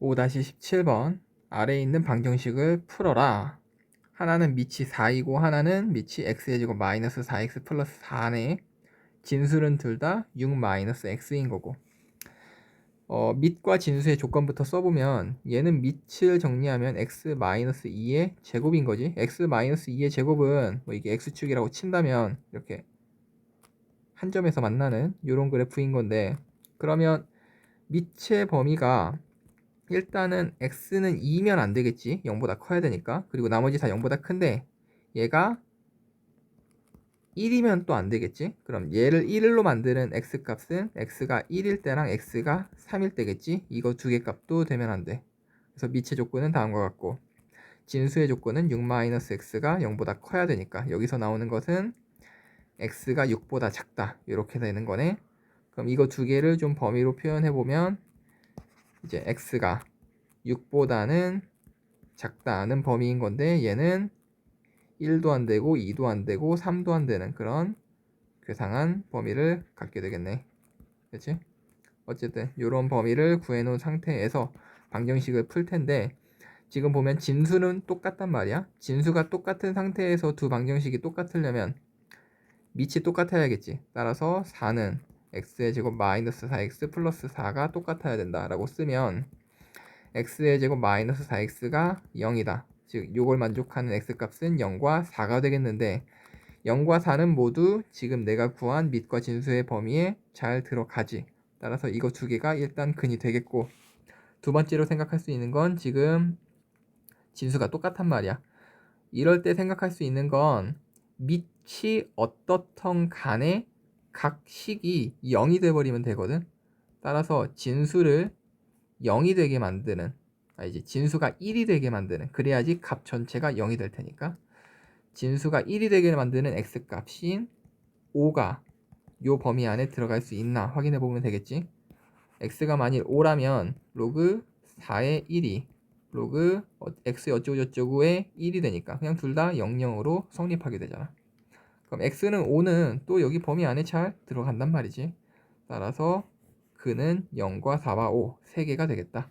5-17번 아래에 있는 방정식을 풀어라. 하나는 밑이 4이고 하나는 밑이 x의 제곱 마이너스 4x 플러스 4네. 진수는 둘 다 6 마이너스 x인 거고. 어, 밑과 진수의 조건부터 써보면 얘는 밑을 정리하면 x 마이너스 2의 제곱인 거지. x 마이너스 2의 제곱은 뭐 이게 x축이라고 친다면 이렇게 한 점에서 만나는 이런 그래프인 건데 그러면 밑의 범위가 일단은 x는 2면 안 되겠지. 0보다 커야 되니까. 그리고 나머지 다 0보다 큰데 얘가 1이면 또 안 되겠지. 그럼 얘를 1로 만드는 x 값은 x가 1일 때랑 x가 3일 때겠지. 이거 두 개 값도 되면 안 돼. 그래서 밑의 조건은 다음과 같고 진수의 조건은 6-x가 0보다 커야 되니까 여기서 나오는 것은 x가 6보다 작다. 이렇게 되는 거네. 그럼 이거 두 개를 좀 범위로 표현해 보면 이제 x가 6보다는 작다는 범위인 건데 얘는 1도 안 되고 2도 안 되고 3도 안 되는 그런 괴상한 범위를 갖게 되겠네. 그렇지? 어쨌든 이런 범위를 구해 놓은 상태에서 방정식을 풀 텐데 지금 보면 진수는 똑같단 말이야. 진수가 똑같은 상태에서 두 방정식이 똑같으려면 밑이 똑같아야겠지. 따라서 4는 x의 제곱 마이너스 4x 플러스 4가 똑같아야 된다라고 쓰면 x의 제곱 마이너스 4x가 0이다. 즉 요걸 만족하는 x값은 0과 4가 되겠는데 0과 4는 모두 지금 내가 구한 밑과 진수의 범위에 잘 들어가지. 따라서 이거 두 개가 일단 근이 되겠고 두 번째로 생각할 수 있는 건 지금 진수가 똑같단 말이야. 이럴 때 생각할 수 있는 건 밑이 어떻던 간에 각 식이 0이 돼버리면 되거든. 따라서 진수를 0이 되게 만드는 아 이제 진수가 1이 되게 만드는 그래야지 값 전체가 0이 될 테니까 진수가 1이 되게 만드는 x 값인 5가 요 범위 안에 들어갈 수 있나 확인해 보면 되겠지. x가 만일 5라면 로그 4의 1이 로그 x 어쩌고 저쩌고의 1이 되니까 그냥 둘 다 00으로 성립하게 되잖아. 그럼 x는 5는 또 여기 범위 안에 잘 들어간단 말이지. 따라서 그는 0과 4와 5, 3개가 되겠다.